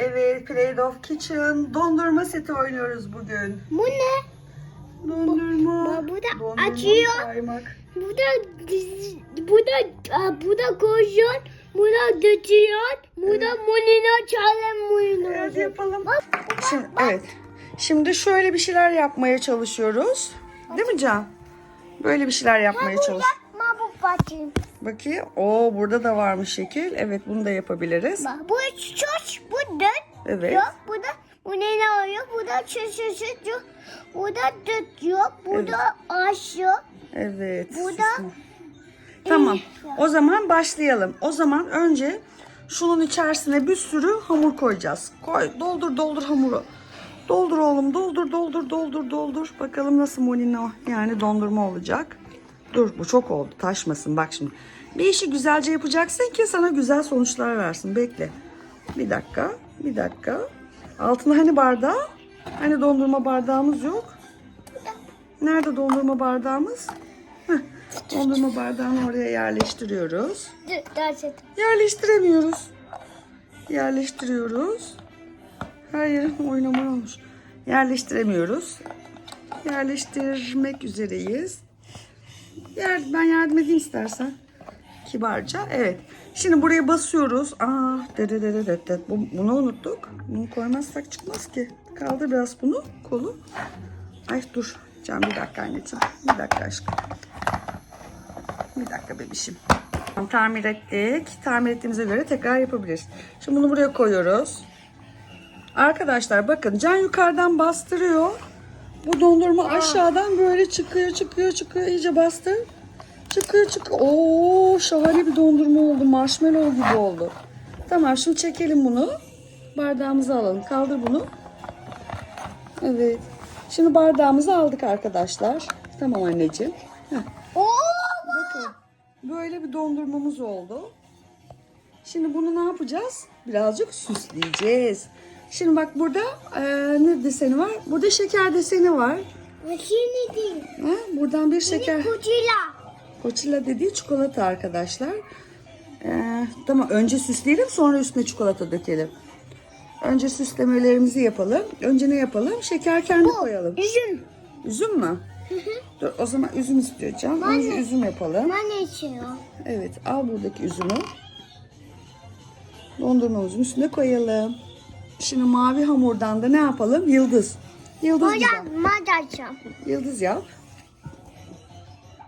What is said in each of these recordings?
Evet, Play-Doh Kitchen dondurma seti oynuyoruz bugün. Bu ne? Dondurma. bu- bu da dondurma, acıyor. kaymak. Bu da bu da bu da koşuyor. Bu da götürüyor. Bu da munina çalem munina. Evet yapalım. Şimdi, evet. Şimdi şöyle bir şeyler yapmaya çalışıyoruz. Değil mi Can? Böyle bir şeyler yapmaya çalış. Bakayım. Bakayım. Oo burada da varmış şekil. Evet bunu da yapabiliriz. Bak bu çoş bu dört Evet. yok. Bu da bu ne ne oluyor? Bu da şu şu şu yok. Bu da dört yok. Bu Evet. da aş yok. Evet. Bu da- süsme. Tamam. O zaman başlayalım. O zaman önce şunun içerisine bir sürü hamur koyacağız. Koy, doldur doldur hamuru. Doldur oğlum, doldur doldur doldur doldur. Bakalım nasıl molino yani dondurma olacak. Dur bu çok oldu. Taşmasın bak şimdi. Bir işi güzelce yapacaksın ki sana güzel sonuçlar versin. Bekle. Bir dakika. Bir dakika. Altında hani bardağı? Hani dondurma bardağımız yok. Nerede dondurma bardağımız? Heh, dondurma bardağını oraya yerleştiriyoruz. Yerleştiremiyoruz. Yerleştiriyoruz. Her yerim oynama olmuş. Yerleştiremiyoruz. Yerleştirmek üzereyiz. Yer, ben yardım edeyim istersen. Kibarca. Evet. Şimdi buraya basıyoruz. Aa, dededededet. Bu, bunu unuttuk. Bunu koymazsak çıkmaz ki. Kaldır biraz bunu. Kolu. Ay dur. Can bir dakika anneciğim. Bir dakika aşkım. Bir dakika bebişim. Tamir ettik. Tamir ettiğimize göre tekrar yapabiliriz. Şimdi bunu buraya koyuyoruz. Arkadaşlar bakın Can yukarıdan bastırıyor. Bu dondurma aşağıdan böyle çıkıyor çıkıyor çıkıyor iyice bastır. Çıkıyor çıkıyor. Oo şahane bir dondurma oldu. Marshmallow gibi oldu. Tamam şimdi çekelim bunu. Bardağımıza alalım. Kaldır bunu. Evet. Şimdi bardağımızı aldık arkadaşlar. Tamam anneciğim. Heh. Oo! Bakın böyle bir dondurmamız oldu. Şimdi bunu ne yapacağız? Birazcık süsleyeceğiz. Şimdi bak burada eee, ne deseni var? Burada şeker deseni var. Makine değil. Ha, buradan bir şeker. Kucuyla. Poçilla dediği çikolata arkadaşlar. Ee, tamam önce süsleyelim sonra üstüne çikolata dökelim. Önce süslemelerimizi yapalım. Önce ne yapalım? Şeker kendi koyalım. Üzüm. Üzüm mü? Dur o zaman üzüm istiyor Can. Önce üzüm yapalım. Ne içiyor? Evet al buradaki üzümü. Dondurmamızın üstüne koyalım. Şimdi mavi hamurdan da ne yapalım? Yıldız. Yıldız. Hocam. Yıldız yap.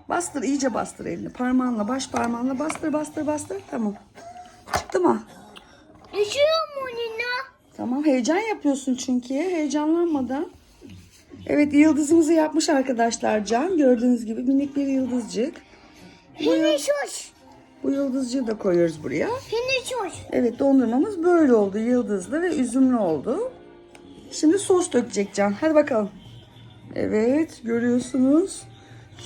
Bastır iyice bastır elini. Parmağınla baş parmağınla bastır bastır bastır. Tamam. Çıktı mı? Düşüyor mu Nina? Tamam heyecan yapıyorsun çünkü. Heyecanlanmadan. Evet yıldızımızı yapmış arkadaşlar Can. Gördüğünüz gibi minik bir yıldızcık. Finish hoş. Bu yıldızcığı da koyuyoruz buraya. Finish hoş. Evet dondurmamız böyle oldu. Yıldızlı ve üzümlü oldu. Şimdi sos dökecek Can. Hadi bakalım. Evet görüyorsunuz.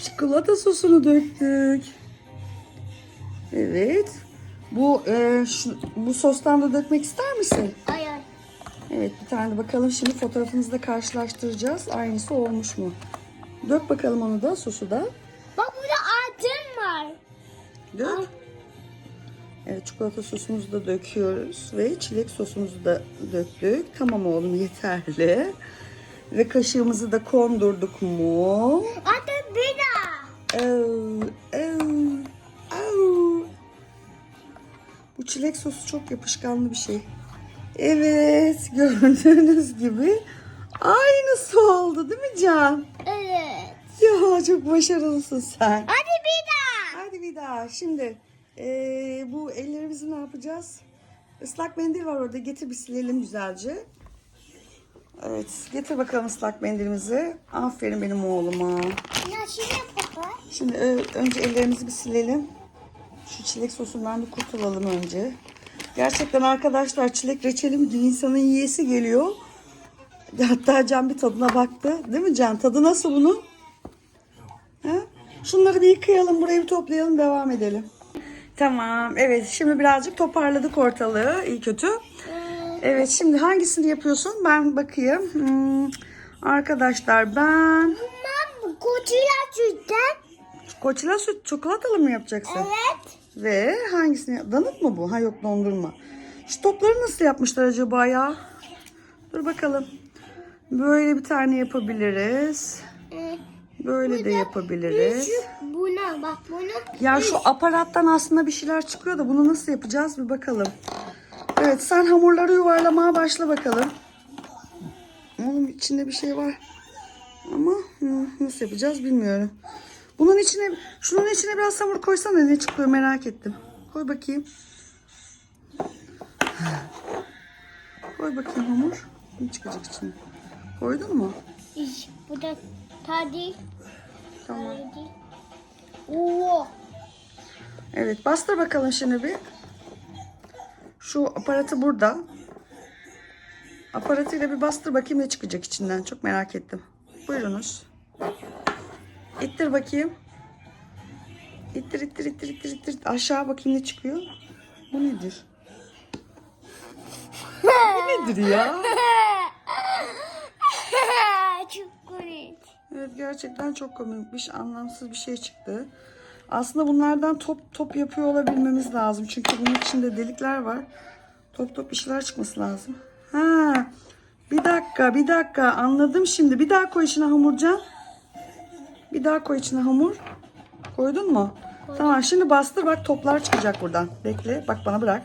Çikolata sosunu döktük. Evet. Bu e, şu, bu sostan da dökmek ister misin? Ay ay. Evet bir tane de bakalım şimdi fotoğrafımızı da karşılaştıracağız. Aynısı olmuş mu? Dök bakalım onu da sosu da. Bak burada altın var. Dök. Evet çikolata sosumuzu da döküyoruz ve çilek sosumuzu da döktük. Tamam oğlum yeterli. Ve kaşığımızı da kondurduk mu? Altın bir daha. Au, au, au. Bu çilek sosu çok yapışkanlı bir şey. Evet gördüğünüz gibi aynısı oldu değil mi Can? Evet. Ya çok başarılısın sen. Hadi bir daha. Hadi bir daha. Şimdi eee, bu ellerimizi ne yapacağız? Islak mendil var orada. Getir bir silelim güzelce. Evet. Getir bakalım ıslak mendilimizi. Aferin benim oğluma. Ya şimdi baba. Şimdi ö- önce ellerimizi bir silelim. Şu çilek sosundan bir kurtulalım önce. Gerçekten arkadaşlar çilek reçeli gibi insanın yiyesi geliyor. Hatta Can bir tadına baktı. Değil mi Can? Tadı nasıl bunun? Ha? Şunları bir yıkayalım, burayı bir toplayalım, devam edelim. Tamam, evet. Şimdi birazcık toparladık ortalığı, iyi kötü. Evet, şimdi hangisini yapıyorsun? Ben bakayım. Hmm, arkadaşlar ben Tamam kucuyla sütten. koçila süt çikolatalı mı yapacaksın? Evet. Ve hangisini? Danıt mı bu? Ha yok dondurma. Şu topları nasıl yapmışlar acaba ya? Dur bakalım. Böyle bir tane yapabiliriz. Ee, Böyle de yapabiliriz. Bak buna. Ya şu aparattan aslında bir şeyler çıkıyor da bunu nasıl yapacağız bir bakalım. Evet sen hamurları yuvarlamaya başla bakalım. Oğlum içinde bir şey var. Ama nasıl yapacağız bilmiyorum. Bunun içine, şunun içine biraz hamur koysana ne çıkıyor merak ettim. Koy bakayım. Koy bakayım hamur. Ne çıkacak içine? Koydun mu? Bu da tadi. Tamam. Evet bastır bakalım şimdi bir. Şu aparatı burada. Aparatıyla bir bastır bakayım ne çıkacak içinden. Çok merak ettim. Buyurunuz. İttir bakayım. İttir ittir ittir ittir ittir. Aşağı bakayım ne çıkıyor. Bu nedir? Bu nedir ya? Çok komik. Evet gerçekten çok komikmiş. Anlamsız bir şey çıktı. Aslında bunlardan top top yapıyor olabilmemiz lazım. Çünkü bunun içinde delikler var. Top top bir şeyler çıkması lazım. Ha, bir dakika bir dakika anladım şimdi. Bir daha koy içine hamurcan. Bir daha koy içine hamur. Koydun mu? Tamam şimdi bastır bak toplar çıkacak buradan. Bekle bak bana bırak.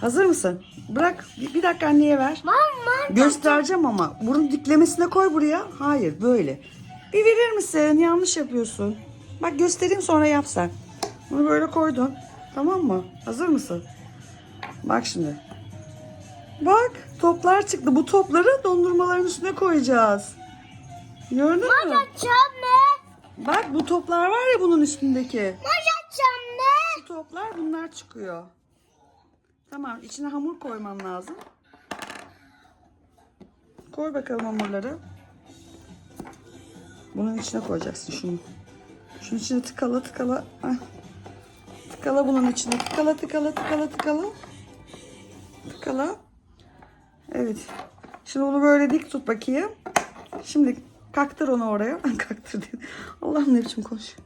Hazır mısın? Bırak bir, bir dakika anneye ver. Mama. Göstereceğim ama. Bunun diklemesine koy buraya. Hayır böyle. Bir verir misin? Yanlış yapıyorsun. Bak göstereyim sonra yap sen. Bunu böyle koydun. Tamam mı? Hazır mısın? Bak şimdi. Bak toplar çıktı. Bu topları dondurmaların üstüne koyacağız. Gördün mü? Çamne. Bak bu toplar var ya bunun üstündeki. Maja çamne. Bu toplar bunlar çıkıyor. Tamam içine hamur koyman lazım. Koy bakalım hamurları. Bunun içine koyacaksın şunu. Şunun içine tıkala tıkala. Heh. Tıkala bunun içine. Tıkala tıkala tıkala tıkala. Tıkala. Evet. Şimdi bunu böyle dik tut bakayım. Şimdi kaktır onu oraya. kaktır değil. Allah'ım ne biçim konuşuyor.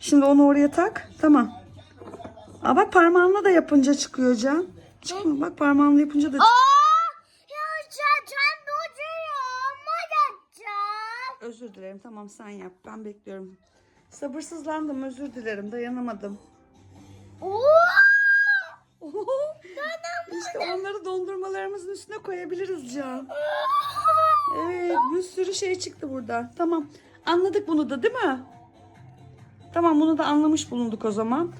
Şimdi onu oraya tak. Tamam. Aa bak parmağınla da yapınca çıkıyor Can. Çıkmıyor. Bak parmağınla yapınca da çıkıyor. Özür dilerim. Tamam sen yap. Ben bekliyorum. Sabırsızlandım. Özür dilerim. Dayanamadım. Oo! işte onları dondurmalarımızın üstüne koyabiliriz Can. Evet bir sürü şey çıktı burada. Tamam. Anladık bunu da değil mi? Tamam bunu da anlamış bulunduk o zaman.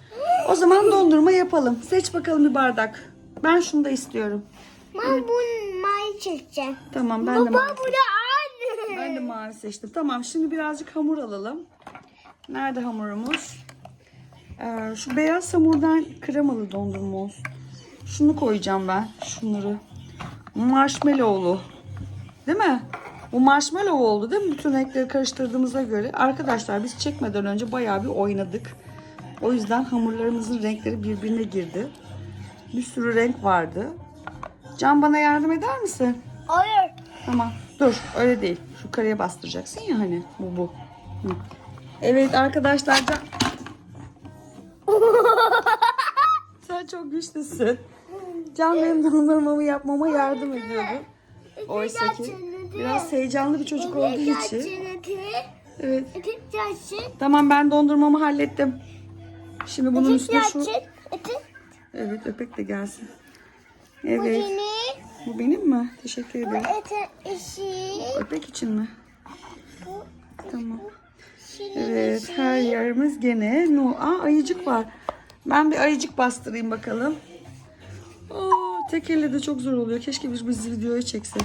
O zaman dondurma yapalım. Seç bakalım bir bardak. Ben şunu da istiyorum. Ben bunu may çekeceğim. Tamam ben de Baba mavi, bu da anne. ben de mavi seçtim. Tamam şimdi birazcık hamur alalım. Nerede hamurumuz? Ee, şu beyaz hamurdan kremalı dondurma olsun. Şunu koyacağım ben. Şunları. Marshmallowlu. Değil mi? Bu marshmallow oldu değil mi? Bütün renkleri karıştırdığımıza göre. Arkadaşlar biz çekmeden önce bayağı bir oynadık. O yüzden hamurlarımızın renkleri birbirine girdi. Bir sürü renk vardı. Can bana yardım eder misin? Hayır. Tamam. Dur öyle değil. Şu kareye bastıracaksın ya hani. Bu bu. Hı. Evet arkadaşlar Can... Sen çok güçlüsün. Can benim dondurmamı yapmama yardım ediyordu. Oysa ki biraz heyecanlı bir çocuk olduğu için. Evet. Tamam ben dondurmamı hallettim. Şimdi bunun üstüne şu... Evet öpek de gelsin. Evet. Bu benim mi? Teşekkür ederim. Öpek için mi? Tamam. Evet her yerimiz gene. No, Aa, ayıcık var. Ben bir ayıcık bastırayım bakalım. Aa, tek elle de çok zor oluyor. Keşke biz, biz videoya çeksek.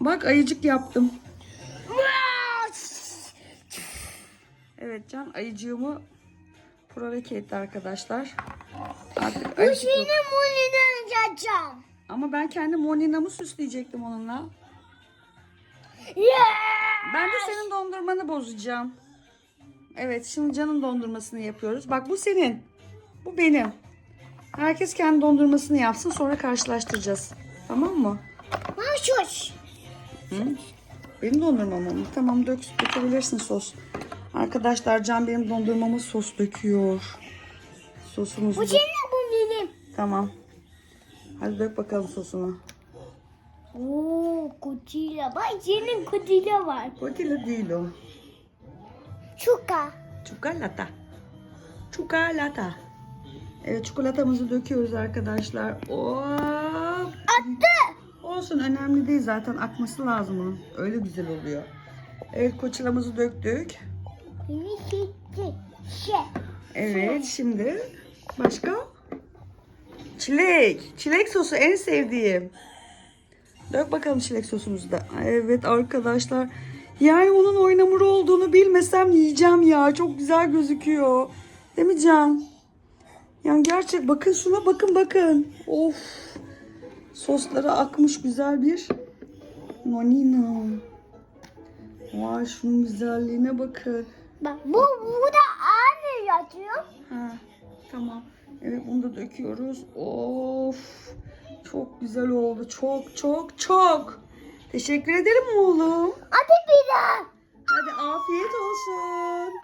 Bak ayıcık yaptım. Evet Can ayıcığımı provoke etti arkadaşlar. Artık Bu ayıcık yok. senin munini açacağım. Ama ben kendi moninamı süsleyecektim onunla. Yeah. Ben de senin dondurmanı bozacağım. Evet şimdi Can'ın dondurmasını yapıyoruz. Bak bu senin. Bu benim. Herkes kendi dondurmasını yapsın sonra karşılaştıracağız. Tamam mı? Maşuş. Hı? Benim dondurmam mı? Tamam dök, dökebilirsin sos. Arkadaşlar Can benim dondurmama sos döküyor. Sosumuzu Bu senin bu benim. Tamam. Hadi dök bakalım sosunu. Oo kutuyla. Bak senin kutuyla var. Gotilla değil o. Çuka. Çikolata. Çikolata. Evet çikolatamızı döküyoruz arkadaşlar. Hop. Attı. Olsun önemli değil zaten akması lazım onun. Öyle güzel oluyor. Evet koçilamızı döktük. Evet şimdi başka? Çilek. Çilek sosu en sevdiğim. Dök bakalım çilek sosumuzu da. Evet arkadaşlar. Yani onun oynamuru olduğunu bilmesem yiyeceğim ya. Çok güzel gözüküyor. Değil mi Can? Yani gerçek bakın şuna bakın bakın. Of. Sosları akmış güzel bir nonino. Vay şunun güzelliğine bakın. Bak bu burada aynı yatıyor. Ha, tamam. Evet bunu da döküyoruz. Of. Çok güzel oldu. Çok çok çok. Teşekkür ederim oğlum. Hadi bir daha. Hadi afiyet olsun.